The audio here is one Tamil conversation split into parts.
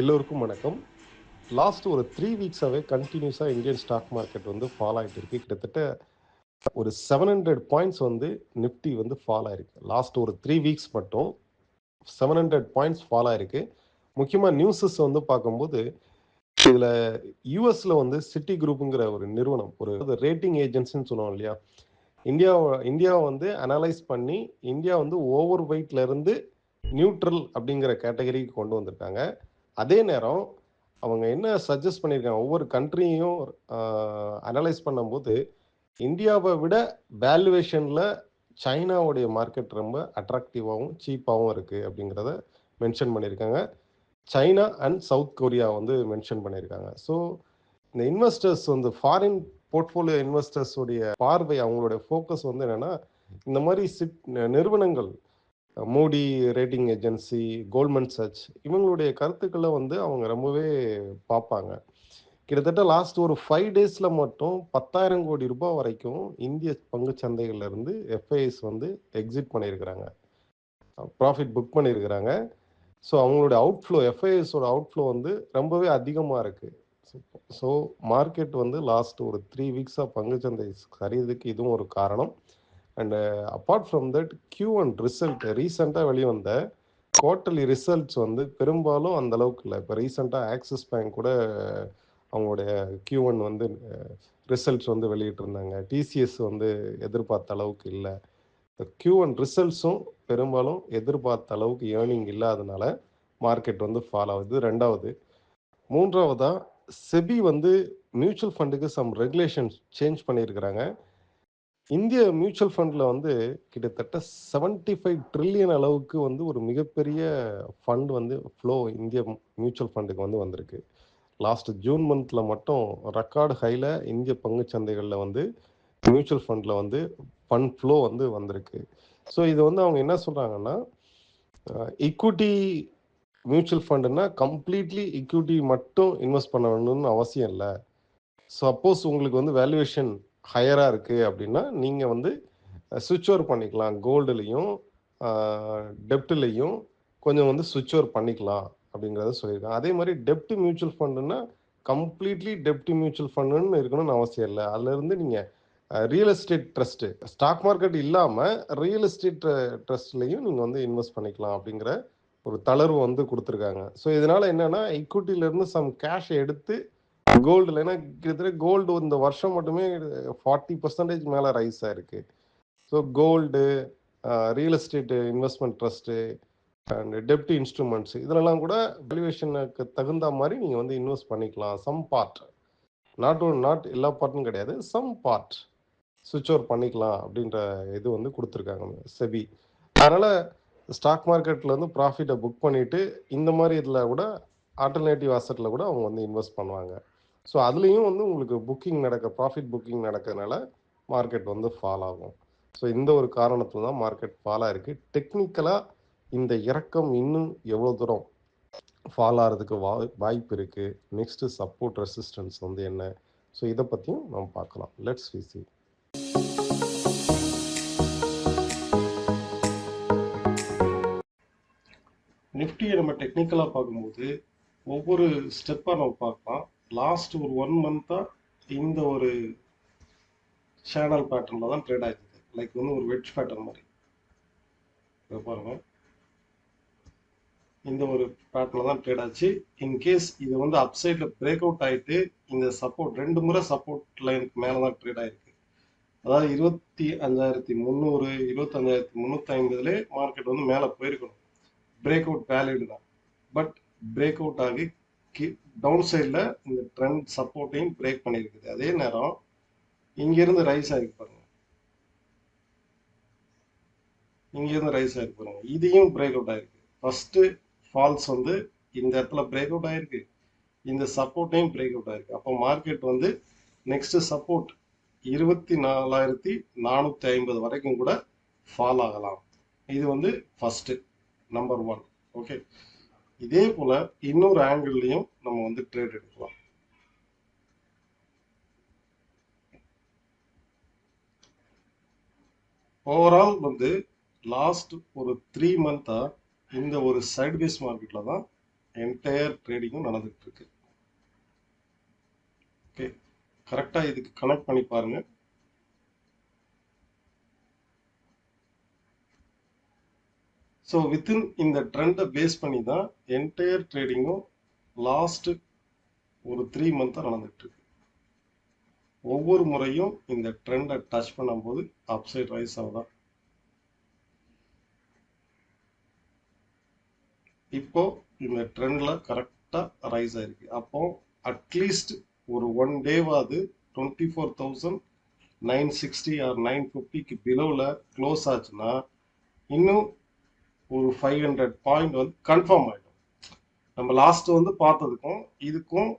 எல்லோருக்கும் வணக்கம். லாஸ்ட் ஒரு த்ரீ வீக்ஸாகவே கண்டினியூஸாக இந்தியன் ஸ்டாக் மார்க்கெட் வந்து ஃபால் ஆகிட்டு இருக்கு. கிட்டத்தட்ட ஒரு செவன் ஹண்ட்ரட் பாயிண்ட்ஸ் வந்து நிஃப்டி வந்து ஃபால் ஆயிருக்கு. லாஸ்ட் ஒரு த்ரீ வீக்ஸ் மட்டும் செவன் ஹண்ட்ரட் பாயிண்ட்ஸ் ஃபால் ஆயிருக்கு. முக்கியமாக நியூஸஸ் வந்து பார்க்கும்போது இதில் யூஎஸில் வந்து சிட்டி குரூப்புங்கிற ஒரு நிறுவனம் ஒரு ரேட்டிங் ஏஜென்சின்னு சொல்லுவோம் இல்லையா? இந்தியாவை இந்தியாவை வந்து அனலைஸ் பண்ணி இந்தியா வந்து ஓவர் வெயிட்லேருந்து நியூட்ரல் அப்படிங்கிற கேட்டகரிக்கு கொண்டு வந்திருக்காங்க. அதே நேரம் அவங்க என்ன சஜஸ்ட் பண்ணியிருக்காங்க ஒவ்வொரு கண்ட்ரியையும் அனலைஸ் பண்ணும்போது இந்தியாவை விட வேல்யூவேஷனில் சைனாவுடைய மார்க்கெட் ரொம்ப அட்ராக்டிவாகவும் சீப்பாகவும் இருக்குது அப்படிங்கிறத மென்ஷன் பண்ணியிருக்காங்க. சைனா அண்ட் சவுத் கொரியா வந்து மென்ஷன் பண்ணியிருக்காங்க. ஸோ இந்த இன்வெஸ்டர்ஸ் வந்து ஃபாரின் போர்ட்ஃபோலியோ இன்வெஸ்டர்ஸுடைய பார்வை அவங்களுடைய ஃபோக்கஸ் வந்து என்னென்னா இந்த மாதிரி சிட் நிறுவனங்கள் மோடி ரேட்டிங் ஏஜென்சி கோல்மன் சர்ச் இவங்களுடைய கருத்துக்களை வந்து அவங்க ரொம்பவே பார்ப்பாங்க. கிட்டத்தட்ட லாஸ்ட் ஒரு ஃபைவ் டேஸில் மட்டும் பத்தாயிரம் கோடி ரூபாய் வரைக்கும் இந்திய பங்கு சந்தைகள்லேருந்து எஃப்ஐஎஸ் வந்து எக்ஸிட் பண்ணியிருக்கிறாங்க. ப்ராஃபிட் புக் பண்ணியிருக்கிறாங்க. ஸோ அவங்களுடைய அவுட்ஃப்ளோ எஃப்ஐஎஸோட அவுட்ஃப்ளோ வந்து ரொம்பவே அதிகமாக இருக்குது ஸோ மார்க்கெட் வந்து லாஸ்ட் ஒரு த்ரீ வீக்ஸாக பங்கு சந்தை சரியதுக்கு இதுவும் ஒரு காரணம். And apart from that Q and result ரீசெண்டாக வெளிவந்த குவார்டர்லி ரிசல்ட்ஸ் வந்து பெரும்பாலும் அந்த அளவுக்கு இல்லை. இப்போ ரீசெண்டாக ஆக்சிஸ் பேங்க் கூட அவங்களுடைய கியூ ஒன் வந்து uh, ரிசல்ட்ஸ் வந்து வெளியிட்டிருந்தாங்க. டிசிஎஸ் வந்து எதிர்பார்த்த அளவுக்கு இல்லை. கியூ ஒன் ரிசல்ட்ஸும் பெரும்பாலும் எதிர்பார்த்த அளவுக்கு ஏர்னிங் இல்லாதனால மார்க்கெட் வந்து ஃபால் ஆகுது. ரெண்டாவது மூன்றாவதாக செபி வந்து மியூச்சுவல் ஃபண்டுக்கு சம் ரெகுலேஷன்ஸ் சேஞ்ச் பண்ணியிருக்கிறாங்க. இந்திய மியூச்சுவல் ஃபண்டில் வந்து கிட்டத்தட்ட செவன்ட்டி ஃபைவ் ட்ரில்லியன் அளவுக்கு வந்து ஒரு மிகப்பெரிய ஃபண்ட் வந்து ஃப்ளோ இந்திய மியூச்சுவல் ஃபண்டுக்கு வந்து வந்திருக்கு. லாஸ்ட் ஜூன் மந்தில் மட்டும் ரெக்கார்டு ஹையில் இந்திய பங்கு சந்தைகளில் வந்து மியூச்சுவல் ஃபண்டில் வந்து ஃபண்ட் ஃப்ளோ வந்து வந்திருக்கு. ஸோ இது வந்து அவங்க என்ன சொல்கிறாங்கன்னா ஈக்குவிட்டி மியூச்சுவல் ஃபண்டுனா கம்ப்ளீட்லி ஈக்விட்டி மட்டும் இன்வெஸ்ட் பண்ணணும்னு அவசியம் இல்லை. சப்போஸ் உங்களுக்கு வந்து வேல்யூவேஷன் ஹையராக இருக்குது அப்படின்னா நீங்கள் வந்து சுவிட்ச் ஓவர் பண்ணிக்கலாம். கோல்டுலேயும் டெப்ட்லேயும் கொஞ்சம் வந்து சுவிட்ச் ஓவர் பண்ணிக்கலாம் அப்படிங்கிறத சொல்லியிருக்காங்க. அதே மாதிரி டெப்ட் மியூச்சுவல் ஃபண்டுன்னா கம்ப்ளீட்லி டெப்ட் மியூச்சுவல் ஃபண்டுன்னு இருக்கணும்னு அவசியம் இல்லை. அதுலேருந்து நீங்கள் real estate trust stock market இல்லாமல் ரியல் எஸ்டேட் ட்ரஸ்ட்லேயும் நீங்கள் வந்து இன்வெஸ்ட் பண்ணிக்கலாம் அப்படிங்கிற ஒரு தளர்வு வந்து கொடுத்துருக்காங்க. ஸோ இதனால் என்னென்னா இக்விட்டியிலேருந்து சம் கேஷ் எடுத்து கோல்டு ஏன்னா கிட்டத்தட்ட கோல்டு இந்த வருஷம் மட்டுமே ஃபார்ட்டி பர்சன்டேஜ் மேலே ரைஸ் ஆயிருக்கு. So gold real estate investment trust and dept instruments இதிலெல்லாம் கூட வேல்யூவேஷனுக்கு தகுந்த மாதிரி நீங்கள் வந்து இன்வெஸ்ட் பண்ணிக்கலாம். Some part not one not எல்லா பார்ட்டும் கிடையாது. சம் பார்ட் சுவிட்ச் ஓவர் பண்ணிக்கலாம் அப்படின்ற இது வந்து கொடுத்துருக்காங்க செபி. அதனால் ஸ்டாக் மார்க்கெட்டில் வந்து ப்ராஃபிட்டை புக் பண்ணிவிட்டு இந்த மாதிரி இதில் கூட ஆல்டர்னேட்டிவ் அசட்டில் கூட அவங்க வந்து இன்வெஸ்ட் பண்ணுவாங்க. ஸோ அதுலேயும் வந்து உங்களுக்கு புக்கிங் நடக்க ப்ராஃபிட் புக்கிங் நடக்கிறதுனால மார்க்கெட் வந்து ஃபால் ஆகும். ஸோ இந்த ஒரு காரணத்தில் தான் மார்க்கெட் ஃபாலாக இருக்குது டெக்னிக்கலாக இந்த இறக்கம் இன்னும் எவ்வளோ தூரம் ஃபால் ஆகிறதுக்கு வா வாய்ப்பு இருக்குது நெக்ஸ்ட்டு சப்போர்ட் ரெசிஸ்டன்ஸ் வந்து என்ன? ஸோ இதை பற்றியும் நம்ம பார்க்கலாம். லெட்ஸ் விசி நிஃப்டியை நம்ம டெக்னிக்கலாக பார்க்கும்போது ஒவ்வொரு ஸ்டெப்பாக நம்ம பார்க்கலாம். லாஸ்ட் ஒரு ஒன் மந்த்தாக இந்த ஒரு சேனல் பேட்டர்னில் தான் ட்ரேட் ஆகிடுது லைக் வந்து ஒரு வெட்ஜ் பேட்டர்ன் மாதிரி. இதை பாருங்க. இந்த ஒரு பேட்டர்னில் தான் ட்ரேட் ஆச்சு. இன்கேஸ் இது வந்து அப் பிரேக் அவுட் ஆகிட்டு இந்த சப்போர்ட் ரெண்டு முறை சப்போர்ட் லைனுக்கு மேலே தான் ட்ரேட் ஆகிருக்கு அதாவது இருபத்தி அஞ்சாயிரத்தி முந்நூறு இருபத்தஞ்சாயிரத்தி முந்நூற்றி ஐம்பதுல மார்க்கெட் வந்து மேலே போயிருக்கணும். பிரேக் அவுட் வேலிடு தான். பட் பிரேக் அவுட் ஆகி டவுன் சைடில் இந்த ட்ரெண்ட் சப்போர்ட்டையும் பிரேக் பண்ணியிருக்குது அதே நேரம் இங்கேருந்து ரைஸ் ஆகிருக்கு பாருங்க. இங்கேருந்து ரைஸ் ஆகிருக்கு பாருங்க. இதையும் பிரேக் அவுட் ஆயிருக்கு. ஃபர்ஸ்ட் ஃபால்ஸ் வந்து இந்த இடத்துல பிரேக் அவுட் ஆயிருக்கு. இந்த சப்போர்ட்டையும் பிரேக் அவுட் ஆயிருக்கு. அப்போ மார்க்கெட் வந்து நெக்ஸ்ட் சப்போர்ட் இருபத்தி நாலாயிரத்தி நானூற்றி ஐம்பது வரைக்கும் கூட ஃபால் ஆகலாம். இது வந்து ஃபர்ஸ்ட் நம்பர் ஒன் ஓகே இதே போல இன்னொரு ஆங்கிள்லையும் நம்ம வந்து ட்ரேட் எடுக்கலாம். ஓவரால் வந்து லாஸ்ட் ஒரு த்ரீ மந்தா இந்த ஒரு சைட் பேஸ் மார்க்கெட்ல தான் என்டையர் ட்ரேடிங்கும் நடந்துட்டு இருக்கு. ஓகே கரெக்டா இதுக்கு கனெக்ட் பண்ணி பாருங்க. ஸோ வித்தின் இந்த ட்ரெண்டை பேஸ் பண்ணி தான் என்டையர் ட்ரேடிங்கும் லாஸ்ட் ஒரு த்ரீ மந்த்தாக நடந்துட்டு இருக்கு ஒவ்வொரு முறையும் இந்த ட்ரெண்டை டச் பண்ணும்போது அப்சைட் ரைஸ் ஆகுதான். இப்போ இந்த ட்ரெண்ட்ல கரெக்டாக ரைஸ் ஆயிருக்கு. அப்போ அட்லீஸ்ட் ஒரு one டேவாவது twenty four thousand nine sixty or nine ஃபிஃப்டிக்கு பிலோவில் க்ளோஸ் ஆச்சுன்னா இன்னும் ஒரு ஃபைவ் ஹண்ட்ரட் பாயிண்ட் வந்து கன்ஃபார்ம் ஆகிடும் நம்ம லாஸ்ட் வந்து பார்த்ததுக்கும் இதுக்கும்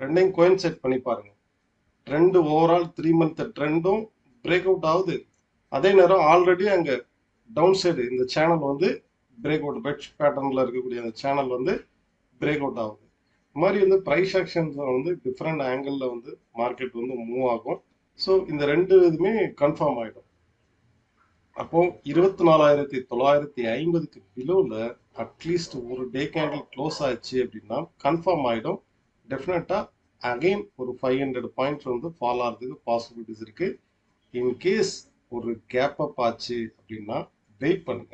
ரெண்டையும் கோயின் செட் பண்ணி பாருங்க. ட்ரெண்டு ஓவரால் த்ரீ மந்த் ட்ரெண்டும் பிரேக் அவுட் ஆகுது. அதே நேரம் ஆல்ரெடி அங்கே டவுன் சைடு இந்த சேனல் வந்து பிரேக் அவுட் பெட் பேட்டர்னில் இருக்கக்கூடிய அந்த சேனல் வந்து பிரேக் அவுட் ஆகுது. இது மாதிரி வந்து ப்ரைஸ் ஆக்ஷன்ஸ் வந்து டிஃப்ரெண்ட் ஆங்கிளில் வந்து மார்க்கெட் வந்து மூவ் ஆகும். ஸோ இந்த ரெண்டு இதுவுமே கன்ஃபார்ம் ஆகிடும் அப்போ இருபத்தி நாலாயிரத்தி தொள்ளாயிரத்தி ஐம்பதுக்கு பிலோவில் அட்லீஸ்ட் ஒரு டே கேண்டில் க்ளோஸ் ஆயிடுச்சு அப்படின்னா கன்ஃபார்ம் ஆகிடும் டெஃபினட்டாக அகைன் ஒரு ஃபைவ் ஹண்ட்ரட் பாயிண்ட்ஸ் வந்து ஃபால் ஆகிறதுக்கு பாசிபிலிட்டிஸ் இருக்கு. இன்கேஸ் ஒரு கேப் அப் ஆச்சு அப்படின்னா வெயிட் பண்ணுங்க.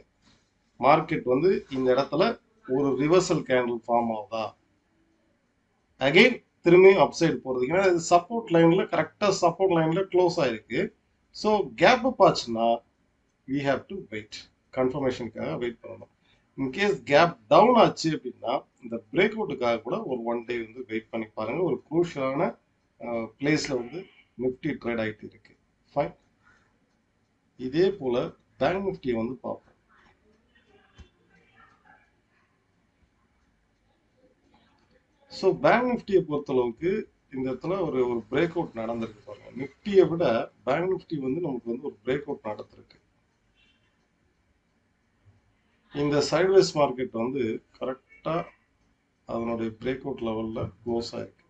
மார்க்கெட் வந்து இந்த இடத்துல ஒரு ரிவர்சல் கேண்டில் ஃபார்ம் ஆகுதா? அகைன் திரும்பியும் அப்சைடு போகிறதுக்கு ஏன்னா இது சப்போர்ட் லைனில் கரெக்டாக சப்போர்ட் லைனில் க்ளோஸ் ஆயிருக்கு. ஸோ கேப் அப் ஆச்சுன்னா வி ஹாவ் டு வெயிட் கன்ஃபர்மேஷனுக்காக வெயிட் பண்ணணும். இன்கேஸ் கேப் டவுன் ஆச்சு அப்படின்னா இந்த பிரேக் அவுட்டுக்காக கூட ஒரு ஒன் டே வந்து வெயிட் பண்ணி பாருங்கள் ஒரு குரூஷியலான பிளேஸ்ல வந்து நிஃப்டி ட்ரேட் ஆகிட்டு இருக்கு. ஃபைன் இதே போல் பேங்க் நிஃப்டியை வந்து பார்ப்போம். ஸோ பேங்க் நிஃப்டியை பொறுத்தளவுக்கு இந்த இடத்துல ஒரு ஒரு பிரேக் அவுட் நடந்திருக்கு பாருங்க. நிஃப்டியை விட பேங்க் நிஃப்டி வந்து நமக்கு வந்து ஒரு பிரேக் அவுட் நடந்திருக்கு. இந்த சைட்வேஸ் மார்க்கெட் வந்து கரெக்டாக அதனுடைய பிரேக் அவுட் லெவலில் க்ளோஸ் ஆயிருக்கு.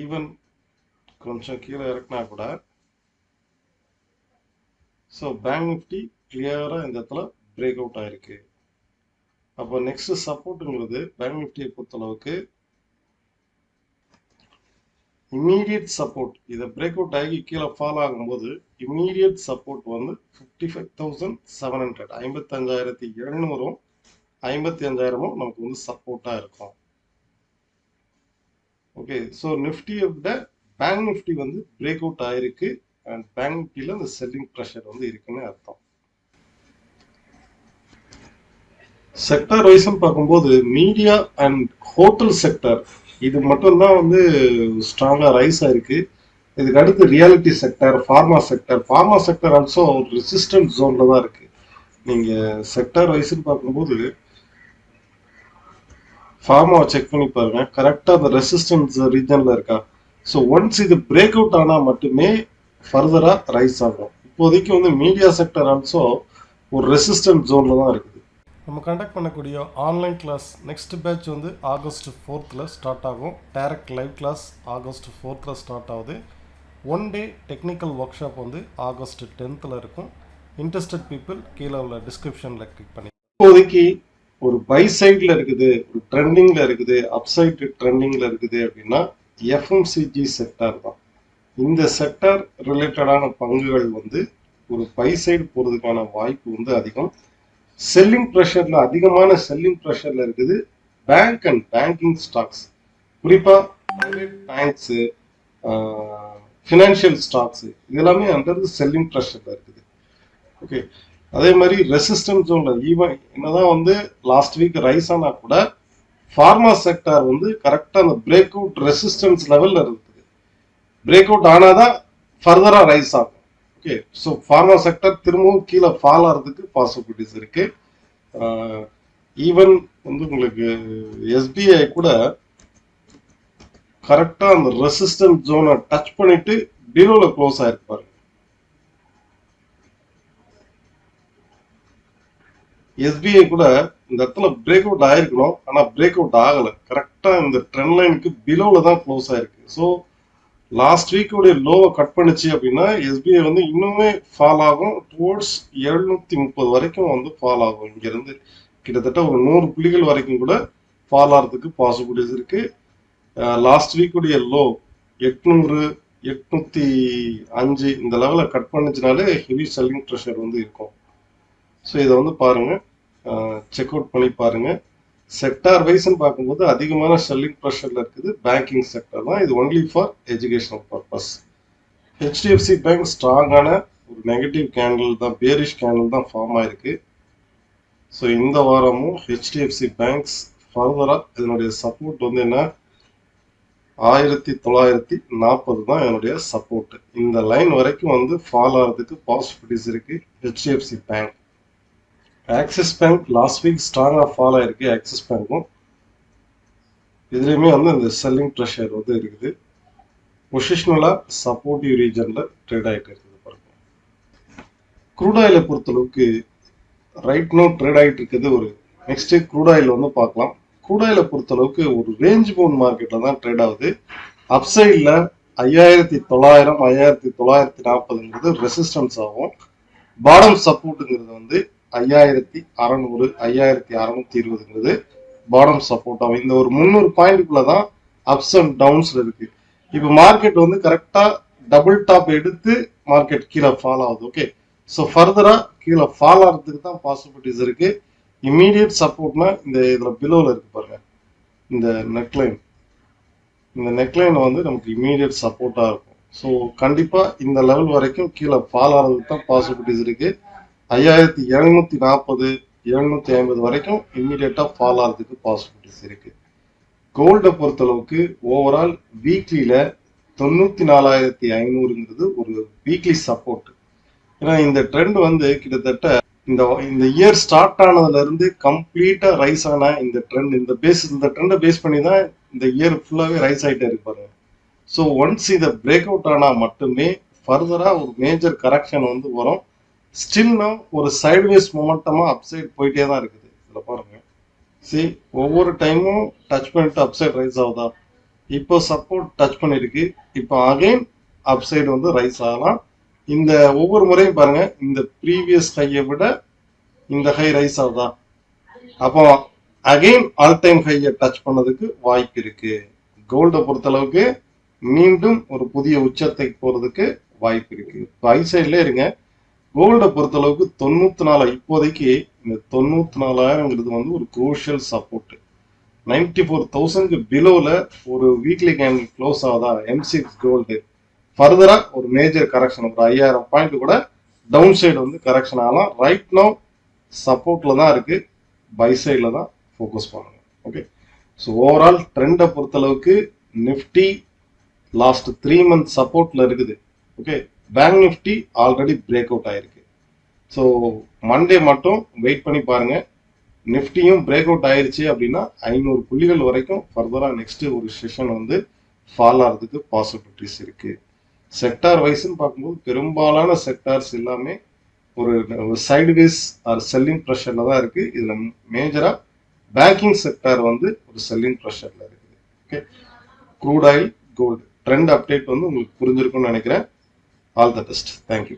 ஈவன் கொஞ்சம் கீழே இறக்குனா கூட ஸோ பேங்க் நிஃப்டி கிளியராக இந்த இடத்துல பிரேக் அவுட் ஆயிருக்கு. அப்போ நெக்ஸ்ட் சப்போர்ட்டுங்கிறது பேங்க் நிஃப்டியை பொறுத்தளவுக்கு இம்மீடியட் சப்போர்ட் இதை பிரேக் அவுட் ஆகி கீழே ஃபால் ஆகும்போது இம்மீடியட் சப்போர்ட் வந்து fifty five thousand seven hundred ஐம்பத்தஞ்சாயிரத்தி எழுநூறும் ஐம்பத்தி அஞ்சாயிரமும் நமக்கு வந்து சப்போர்ட்டாக இருக்கும். ஓகே ஸோ நிஃப்டியை விட பேங்க் நிஃப்டி வந்து பிரேக் அவுட் ஆயிருக்கு அண்ட் பேங்க் நிஃப்டியில் அந்த செல்லிங் ப்ரெஷர் வந்து இருக்குன்னு அர்த்தம். செக்டர் வைஸ்ன்னு பார்க்கும்போது மீடியா அண்ட் ஹோட்டல் செக்டர் இது மட்டும்தான் வந்து ஸ்ட்ராங்காக ரைஸ் ஆயிருக்கு. இதுக்கு அடுத்து reality sector pharma sector pharma sector also ஒரு ரெசிஸ்டன்ட் ஜோன்ல தான் இருக்கு. நீங்க செக்டர் வைஸ்ன்னு பார்க்கும்போது ஃபார்மாவை செக் பண்ணி பாருங்க. கரெக்டா அந்த ரெசிஸ்டன்ஸ் ரீஜன்ல இருக்கா? ஸோ ஒன்ஸ் இது பிரேக் அவுட் ஆனா மட்டுமே ஃபர்தரா ரைஸ் ஆகும். இப்போதைக்கு வந்து மீடியா செக்டர் ஆல்சோ ஒரு ரெசிஸ்டன்ட் ஜோன்ல தான் இருக்குது. நம்ம கண்டக்ட் பண்ணக்கூடிய ஆன்லைன் கிளாஸ் நெக்ஸ்ட் பேட்ச் வந்து ஆகஸ்ட் ஃபோர்த்தில் ஸ்டார்ட் ஆகும். டைரக்ட் லைவ் கிளாஸ் ஆகஸ்ட் ஃபோர்த்தில் ஸ்டார்ட் ஆகுது. One day technical workshop வந்து ஆகஸ்ட் டென்த்தில் இருக்கும். இன்ட்ரெஸ்டட் பீப்புள் கீழே உள்ள டிஸ்கிரிப்ஷனில் கிளிக் பண்ணி இப்போதைக்கு ஒரு பை சைடில் இருக்குது ஒரு ட்ரெண்டிங்கில் இருக்குது அப்சைட் ட்ரெண்டிங்கில் இருக்குது அப்படின்னா எஃப்எம்சிஜி செக்டார் தான். இந்த செக்டார் ரிலேட்டடான பங்குகள் வந்து ஒரு பை சைடு போகிறதுக்கான வாய்ப்பு வந்து அதிகம். செல்லிங் ப்ரெஷரில் அதிகமான செல்லிங் ப்ரெஷரில் இருக்குது பேங்க் அண்ட் பேங்கிங் ஸ்டாக்ஸ் குறிப்பாக பிரைவேட் ஃபினான்ஷியல் ஸ்டாக்ஸ் இது எல்லாமே அண்டர் செல்லிங் ப்ரெஷர்ல இருக்குது. ஓகே அதே மாதிரி ரெசிஸ்டன்ஸ் ஜோன்ல ஈவன் என்னதான் வந்து லாஸ்ட் வீக் ரைஸ் ஆனா கூட ஃபார்மா செக்டார் வந்து கரெக்டாக அந்த பிரேக் அவுட் ரெசிஸ்டன்ஸ் லெவலில் இருக்குது. பிரேக் அவுட் ஆனால் தான் ஃபர்தராக ரைஸ் ஆகும். ஓகே ஸோ ஃபார்மா செக்டர் திரும்பவும் கீழே ஃபால் ஆகிறதுக்கு பாசிபிலிட்டிஸ் இருக்குது ஈவன் வந்து உங்களுக்கு எஸ்பிஐ கூட கரெக்டாக அந்த ரெசிஸ்டன்ஸ் ஜோனை டச் பண்ணிட்டு டிரோவில் க்ளோஸ் ஆயிருப்பாரு எஸ்பிஐ கூட இந்த இடத்துல பிரேக் அவுட் ஆயிருக்கணும். ஆனால் பிரேக் அவுட் ஆகலை கரெக்டாக இந்த ட்ரெண்ட் லைனுக்கு பிலோவில் தான் க்ளோஸ் ஆயிருக்கு. ஸோ லாஸ்ட் வீக்கோடைய லோவை கட் பண்ணுச்சு அப்படின்னா எஸ்பிஐ வந்து இன்னுமே ஃபால் ஆகும். டுவோர்ட்ஸ் எழுநூத்தி முப்பது வரைக்கும் வந்து ஃபால் ஆகும். இங்கேருந்து கிட்டத்தட்ட ஒரு நூறு புள்ளிகள் வரைக்கும் கூட ஃபால் ஆகிறதுக்கு பாசிபிலிட்டிஸ் இருக்குது லாஸ்ட் வீக்குடைய லோ எட்நூறு எட்நூத்தி அஞ்சு இந்த லெவலில் கட் பண்ணுச்சுனாலே ஹெவி செல்லிங் ப்ரெஷர் வந்து இருக்கும். ஸோ இதை வந்து பாருங்க. செக் அவுட் பண்ணி பாருங்க. செக்டார் வைஸ்ன்னு பார்க்கும்போது அதிகமான செல்லிங் ப்ரெஷரில் இருக்குது பேங்கிங் செக்டர் தான். இது only for educational purpose HDFC bank ஸ்ட்ராங்கான ஒரு நெகட்டிவ் கேண்டில் தான் பேரிஷ் கேண்டில் தான் ஃபார்ம் ஆயிருக்கு. ஸோ இந்த வாரமும் ஹெச்டிஎஃப்சி பேங்க்ஸ் ஃபர்தராக இதனுடைய சப்போர்ட் வந்து என்ன? ஆயிரத்தி தொள்ளாயிரத்தி நாற்பது தான் என்னுடைய சப்போர்ட் இந்த லைன் வரைக்கும் வந்து ஃபால் ஆகிறதுக்கு பாசிபிலிட்டிஸ் இருக்கு. HDFC bank Axis bank last week ஸ்ட்ராங்காக ஃபால் ஆயிருக்கு. ஆக்சிஸ் பேங்க்கும் இதுலேயுமே வந்து இந்த செல்லிங் ப்ரெஷர் வந்து இருக்குது. பொசிஷனலாக சப்போர்ட்டிவ் ரீஜனில் ட்ரேட் ஆகிட்டு இருக்குது பாருங்க. க்ரூட் ஆயிலை பொறுத்தளவுக்கு ரைட் நோ ட்ரேட் ஆகிட்டு இருக்குது ஒரு நெக்ஸ்ட் க்ரூட் ஆயில் வந்து பார்க்கலாம். க்ரூட் பொறுத்த பொறுத்தளவுக்கு ஒரு ரேஞ்ச் போன் மார்க்கெட்டில் தான் ட்ரேட் ஆகுது. அப்சைட்ல ஐயாயிரத்தி தொள்ளாயிரம் ஐயாயிரத்தி தொள்ளாயிரத்தி நாற்பதுங்கிறது ரெசிஸ்டன்ஸ் ஆகும். பாடம் சப்போர்ட்டுங்கிறது வந்து ஐயாயிரத்தி அறநூறு ஐயாயிரத்தி அறநூத்தி இருபதுங்கிறது பாடம் சப்போர்ட் ஆகும். இந்த ஒரு முந்நூறு பாயிண்ட்குள்ள தான் அப்ஸ் அண்ட் டவுன்ஸ்ல இருக்கு. இப்போ மார்க்கெட் வந்து கரெக்டா டபுள் டாப் எடுத்து மார்க்கெட் கீழே ஃபால் ஆகுது ஓகே ஸோ ஃபர்தரா கீழே ஃபால் ஆகிறதுக்கு தான் பாசிபிலிட்டிஸ் இருக்கு. இம்மீடியட் சப்போர்ட்னா இந்த இதில் பிலோவில் இருக்கு பாருங்க. இந்த நெக்லைன் இந்த நெக்லைன் வந்து நமக்கு இம்மீடியட் சப்போர்ட்டாக இருக்கும். ஸோ கண்டிப்பாக இந்த லெவல் வரைக்கும் கீழே ஃபால் ஆகிறதுக்கு தான் பாசிபிலிட்டிஸ் இருக்கு. ஐயாயிரத்தி எழுநூத்தி நாற்பது எழுநூத்தி ஐம்பது வரைக்கும் இம்மீடியட்டா ஃபால் ஆகிறதுக்கு பாசிபிலிட்டிஸ் இருக்கு. கோல்டை பொறுத்தளவுக்கு ஓவரால் வீக்லியில தொண்ணூத்தி நாலாயிரத்தி ஐநூறுங்கிறது ஒரு வீக்லி சப்போர்ட் ஏன்னா இந்த ட்ரெண்ட் வந்து கிட்டத்தட்ட இந்த இந்த இயர் ஸ்டார்ட் ஆனதுல இருந்து கம்ப்ளீட்டா ரைஸ் ஆன இந்த ட்ரெண்ட் இந்த பேஸ் இந்த ட்ரெண்டை பேஸ் பண்ணி தான் இந்த இயர் ஃபுல்லாவே ரைஸ் ஆயிட்டே இருப்பாரு ஸோ ஒன்ஸ் இதை பிரேக் அவுட் ஆனா மட்டுமே ஃபர்தரா ஒரு மேஜர் கரெக்ஷன் வந்து வரும். ஸ்டில்லும் ஒரு சைட்வேஸ் மொமெண்டமா அப்சைட் போயிட்டே தான் இருக்குது. இதில் பாருங்க. சி ஒவ்வொரு டைமும் டச் பண்ணிட்டு அப்சைட் ரைஸ் ஆகுதா? இப்போ சப்போர்ட் டச் பண்ணிருக்கு. இப்போ அகைன் அப்சைடு வந்து ரைஸ் ஆகலாம். இந்த ஒவ்வொரு முறையும் பாருங்க இந்த ப்ரீவியஸ் ஹையை விட இந்த ஹை ரைஸ் ஆகுதா அப்போ அகைன் ஆல் டைம் ஹையை டச் பண்ணதுக்கு வாய்ப்பு இருக்கு. கோல்டை பொறுத்தளவுக்கு மீண்டும் ஒரு புதிய உச்சத்தை போறதுக்கு வாய்ப்பு இருக்கு. இப்போ ஐ சைட்ல இருங்க. கோல்டை பொறுத்தளவுக்கு தொண்ணூத்தி நாலு இப்போதைக்கு இந்த தொண்ணூத்தி நாலாயிரங்கிறது வந்து ஒரு குரூஷியல் சப்போர்ட் நைன்டி ஃபோர் தௌசண்ட்க்கு பிலோவில் ஒரு வீக்லி கேண்டில் க்ளோஸ் ஆகுதா? எம் சிக்ஸ் கோல்டு ஃபர்தரா ஒரு மேஜர் கரெக்ஷன் ஒரு ஐயாயிரம் பாயிண்ட் கூட டவுன் சைடு வந்து கரெக்ஷன் ஆகலாம். ரைட் நோ சப்போர்ட்ல தான் இருக்கு. பை சைடில் தான் ஃபோக்கஸ் பண்ணுங்க. ஓகே ஸோ ஓவரால் ட்ரெண்டை பொறுத்தளவுக்கு நிஃப்டி லாஸ்ட் த்ரீ மந்த் சப்போர்ட்ல இருக்குது. Okay bank Nifty already break out ஆயிருக்கு. ஸோ மண்டே மட்டும் வெயிட் பண்ணி பாருங்க. நிஃப்டியும் பிரேக் அவுட் ஆயிருச்சு அப்படின்னா ஐநூறு புள்ளிகள் வரைக்கும் ஃபர்தராக நெக்ஸ்ட் ஒரு செஷன் வந்து ஃபால் ஆகிறதுக்கு பாசிபிலிட்டிஸ் இருக்குது செக்டார் வைஸ்ன்னு பார்க்கும்போது பெரும்பாலான செக்டார்ஸ் எல்லாமே ஒரு சைடுவேஸ் ஆர் செல்லிங் ப்ரெஷரில் தான் இருக்குது இதில் மேஜராக பேங்கிங் செக்டார் வந்து ஒரு செல்லிங் ப்ரெஷரில் இருக்குது. Okay crude oil gold trend update வந்து உங்களுக்கு புரிஞ்சிருக்கும்னு நினைக்கிறேன். All the best thank you